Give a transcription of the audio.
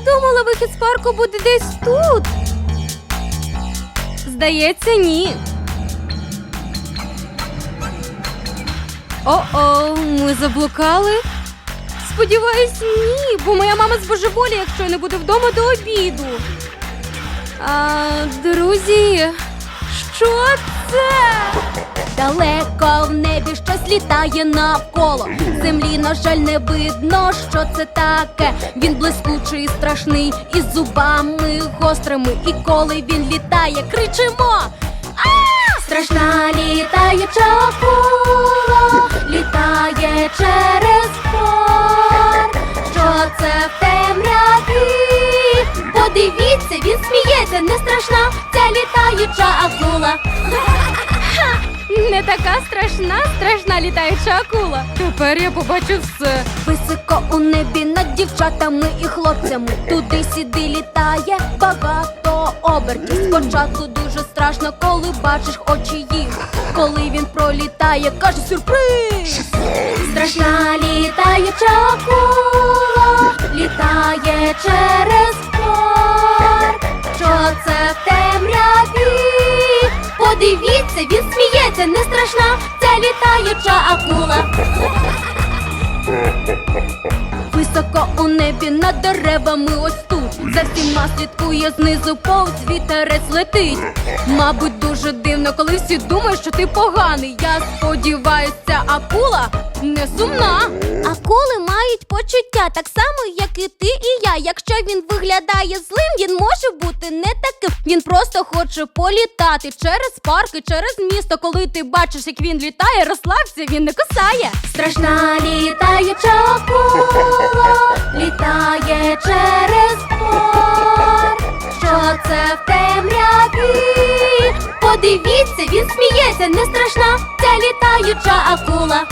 думала, вихід з парку буде десь тут. Здається, ні. О-о, ми заблукали. Сподіваюсь, ні, бо моя мама збожеволі, якщо я не буду вдома до обіду. А, друзі, що це? Далеко в небі щось літає навколо. Землі, на жаль, не видно, що це таке. Він блискучий, страшний, із зубами гострими. І коли він літає, кричимо. Страшна літаюча акула, літає через пар. Що це в темряві? Подивіться, він сміється, не страшна ця літаюча акула. Не така страшна, страшна літаюча акула. Тепер я побачу все. Високо у небі над дівчатами і хлопцями. Туди сюди літає багато обертів. Спочатку дуже страшно, коли бачиш очі їх. Коли він пролітає, каже сюрприз. Страшна літаюча акула літає через пар. Що це? Подивіться, він сміється, не страшна ця літаюча акула. Високо у небі над деревами ось тут. За всіма слідкує знизу повз вітерець летить. Мабуть, дуже дивно, коли всі думають, що ти поганий. Я сподіваюся, акула не сумна. Акули мають почуття так само, як і ти. Якщо він виглядає злим, він може бути не таким. Він просто хоче політати через парки, через місто. Коли ти бачиш, як він літає, розслабся, він не кусає. Страшна літаюча акула літає через пар. Що це в темряві? Подивіться, він сміється, не страшна ця літаюча акула.